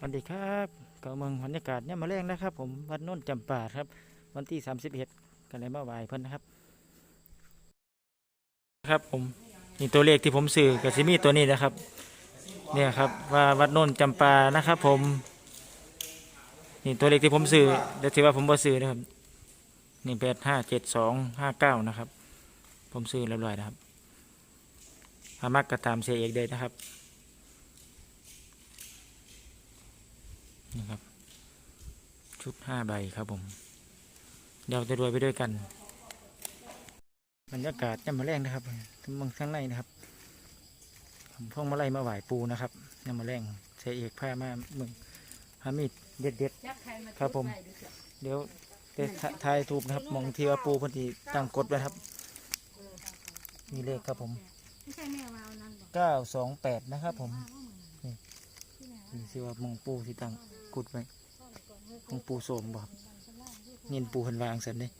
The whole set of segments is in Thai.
สวัสดีครับเก่าเมืองบรรยากาศเนี่ยมาแรงนะครับ ผมวัดโน้นจำปาครับ วันที่สามสิบเอ็ดกันเลยมาไหวเพิ่นนะครับ ครับผมนี่ตัวเลขที่ผมสื่อกับซิมี่ตัวนี้นะครับ เนี่ยครับว่าวัดโน้นจำปานะครับผมนี่ตัวเลขที่ผมสื่อเดี๋ยวถือว่าผมบ่สื่อนะครับนี่แปดห้าเจ็ดสองห้าเก้านะครับ ผมสื่อเรียบร้อยนะครับพามักกระตามเสียเอกเดยนะครับ นี่ครับ ชุดห้าใบครับผม เดี๋ยวจะรวยไปด้วยกันบรรยากาศย่ำมาแรงนะครับทั้งเมืองทั้งในนะครับพ่งมาไล่มาไหวปูนะครับย่ำมาแรงใช้เอกผ้ามาเมืองพามีดเด็ดเด็ดครับผม เดี๋ยวไปทายถูกนะครับมองเที่ว่าปูพันธีตั้งกดไว้ครับมีเลขครับผมเก้าสองแปดนะครับผมนี่สิว่ามองปูที่ตั้ง กุดไว้มองปูโสมบ่ครับเงินปูเพิ่นวางเสร็จเลย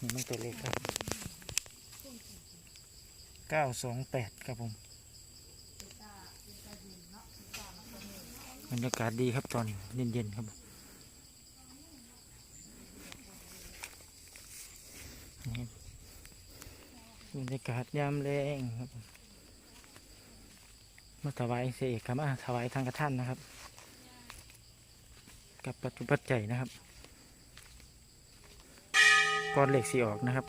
นี่มันตัวเลขครับเก้าสองแปดครับผมบรรยากาศดีครับตอนเย็นๆครับบรรยากาศยามแรงครับ มาถวายเสกครับมาถวายทางกระท่านนะครับ กับปัจจุปัจจัยนะครับก้อนเหล็กสีออกนะครับ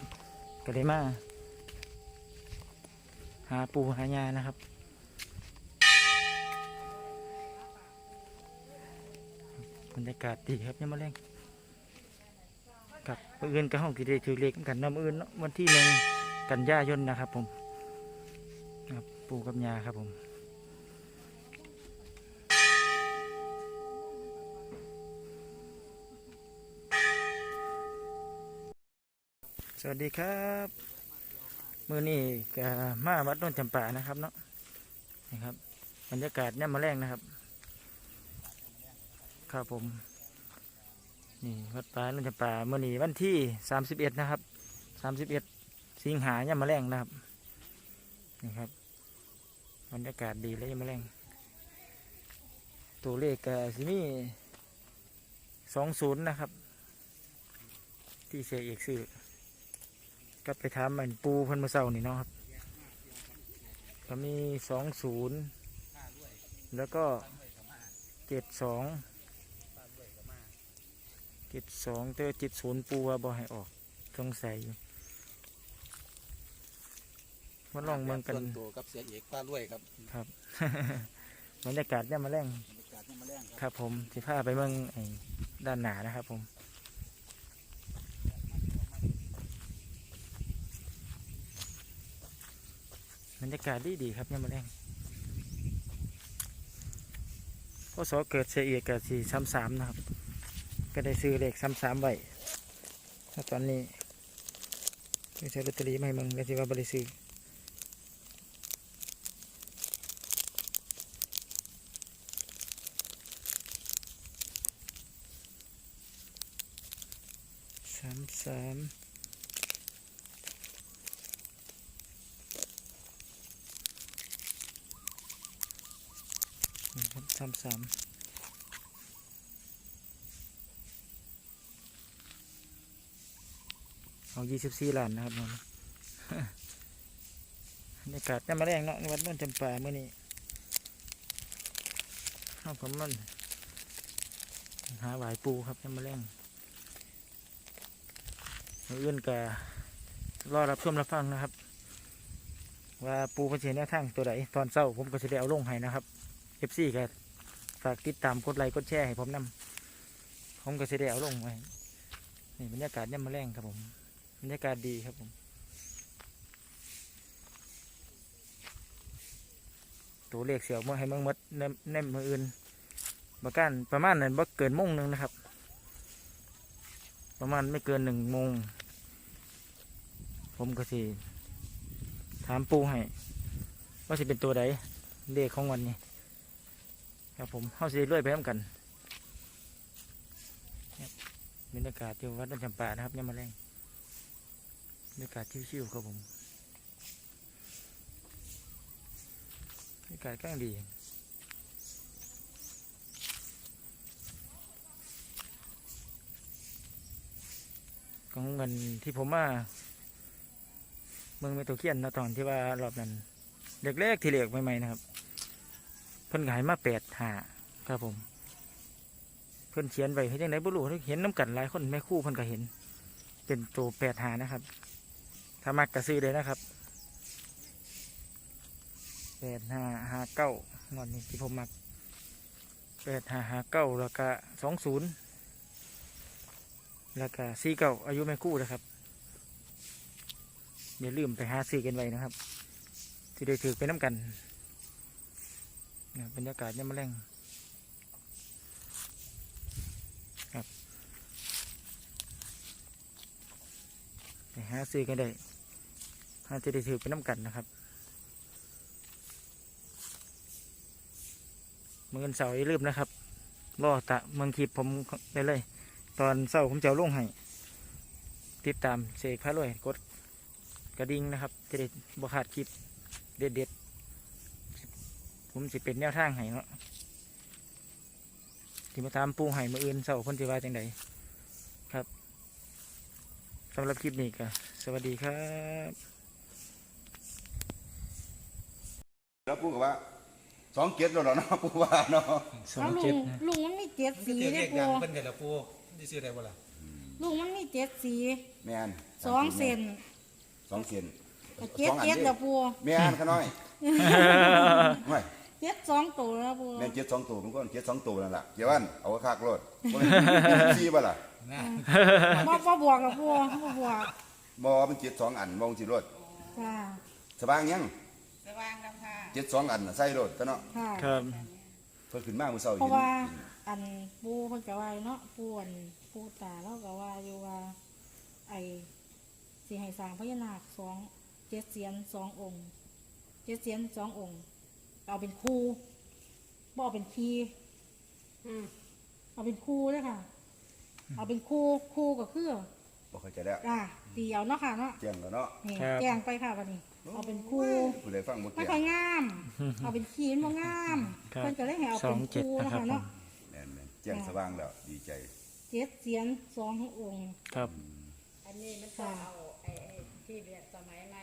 ก็เลยมาหาปูหายานะครับบรรยากาศดีครับยังมาแรงกับมืออื่นกับห้องที่ได้ถือเหล็กกันนาะมืออื่นวันที่หนึ่งกันยายนนะครับผมครับปูกับยาครับผม สวัสดีครับมือนี้ก็มาวัดต้นจำปานะครับเนาะนี่ครับบรรยากาศเนี่ยมาแรงนะครับครับผมนี่วัดป่าต้นจำปามือนี้วันที่สามสิบเอ็ดนะครับสามสิบเอ็ดสิงหาเนี่ยมาแรงนะครับนี่ครับบรรยากาศดีเลยยามมาแรงตัวเลขก็สิมีสองศูนย์นะครับ ที่เสียเอกซื้อ ก็ไปถามมันปูเพิ่นมาเศร้านี่เนาะครับ ก็มีสองศูนย์แล้วก็เจ็ดสองเจ็ดสองแต่เจ็ดศูนย์ปูว่าบ่ให้ออกสงสัยอยู่มาลองเมืองกันส่วนตัวกับเสียเอกป้ารวยครับครับบรรยากาศเนี่ยามมาแรงบรรยากาศนี่มาแรงครับครับผมสิพาไปเมืองไอ้ด้านหนานะครับผม รรยากาศดีดีครับยามมาแรงพศเกิดเสียเอกกับสี่สามสามนะครับ ก็ได้ซื้อเลขสามสามไว้แล้วตอนนี้ไม่ใช่ลอตเตอรี่ไม่มึงก็สิว่าบริซื้อสามสามนี่ครับ สามสามเอายี่สิบสี่ล้านนะครับผมบรรยากาศจะมาแรงเนาะวัดนุ่นจำปาเมื่อนี้เอาผมมันหาหวายปูครับจะมาแรงมื้ออื่นกะรอรับชมรับฟังนะครับ ว่าปูพันเสียแนวทางตัวไหนตอนเศร้าผมก็จะได้เอาลงให้นะครับเอฟซีก็ ฝากติดตามกดไลค์กดแชร์ให้ผมนำผมก็จะได้เอาลงไว้นี่บรรยากาศเนี่ยมาแรงครับผม บรรยากาศดีครับผมตัวเลขเสียวมาให้เมืองหมดในในมืออื่นประกันประมาณนั้นบ่เกินโมงหนึ่งนะครับ ประมาณไม่เกินหนึ่งโมงผมก็สิถามปูให้ ว่าสิเป็นตัวใดเลขของวันนี้ ครับผมเข้าสีเรื่ยไปน้อำกันบรรยากาศที่วัดน้ำจำปานะครับยามมาแรงบรรยากาศชิวๆครับผมบรรยากาศก็ยังดีของเงินที่ผมมาเมืองเมตุเคียนนะตอนที่ว่ารอบนั้นเด็กเล็กที่เล็กใหม่ๆนะครับ เพิ่นขายมาแปดหาครับผม เพิ่นเขียนไว้ให้จังไดบ่รู้เห็นน้ำกันหลายคนแม่คู่เพิ่นก็เห็น เป็นตัวแปดหานะครับ ถ้ามักก็ซื้อเลยนะครับแปดห้าห้าเก้างอนนี้ที่ผมมักแปดห้าห้าเก้าแล้วก็สองศูนย์แล้วก็สี่เก้าอายุแม่คู่นะครับอย่าลืมไปหาซื้อกันไว้นะครับ ที่ได้ถือไปน้ำกัน เนี่ยบรรยากาศเนี่ยามมาแรงครับไปหาซื้อกันได้หาจะได้ถือไปน้ำกันนะครับเมื่อเสาร์อย่าลืมนะครับรอตะเมืองคลิปผมได้เลย ตอนเสาร์ผมจะลงให้ติดตามเสกพระรวยกดกระดิ่งนะครับจะได้บขาดคลิปเด็ดเด็ดๆ ผมสิเป็นแนวทางให้เนาะที่มาตามปูให้มาอื่นเสาร์คนที่ว่าจังไดครับสำหรับคลิปนี้ก็สวัสดีครับแล้วพูดกับว่าสองเกียรติเราเนาะพูดว่าเนาะสอแล้งวลุเจ็ดงนะลุงมันมีเจ็ดสีเรีได้ยกปูดังเพิ่นกันละปูที่ซื้อได้บ่ล่ะลุงมันมีเจ็ดสีแม่นสองเซนสองเซนเจ็ดเจ็ดแล้วปูแม่นขาน้อยไม่ เจ็ดสองตัวแล้วปูแม่นเจ็ดสองตัวมันก็เจ็ดสองตัวนั่นแหละเกี่ยวกันเอาคากรถบ่ได้สี่บ่ล่ะนะบ่บ่บวกแล้วปูบ่บวกบ่มันเจ็ดสองอันมองสิรถค่ะสบางยังสว่างแล้วค่ะเจ็ดสองอันน่ะใส่รถตะเนาะค่ะครับเพิ่นขึ้นมามื้อเช้าเพเห็ราะนว่าอันปูเพิ่นก็ว่าเนาะปูอันปูตาเราก็ว่าอยู่ว่า ไอ้สิให้สร้างพญานาคสองเจ็ดเสียนสององค์เจ็ดเสียนสององค์ เอาเป็นคู่บ่เอาเป็นคีเอาเป็นคู่เลยค่ะ เอาเป็นคู่คู่ก็คือบ่เข้าใจแล้วอะตีเอาเนาะค่ะเนาะแจ้งแล้วเนาะนี่ครับแจ้งไปค่ะวันนี้ เอาเป็นคู่ผู้ใดฟังบ่ไม่เกี่ยค่อยงาม เอาเป็นขีนบ่งามครับเพิ่นก็เลยให้เอาเป็นคู่สองเจ็ดนะครับนะคะเนาะแม่นแม่นแจ้งสว่างแล้วดีใจเจ็ดเสียนสององค์ ครับ อันนี้มันต้องเอาไอ้ไอ้ที่แบบสมัยใหม่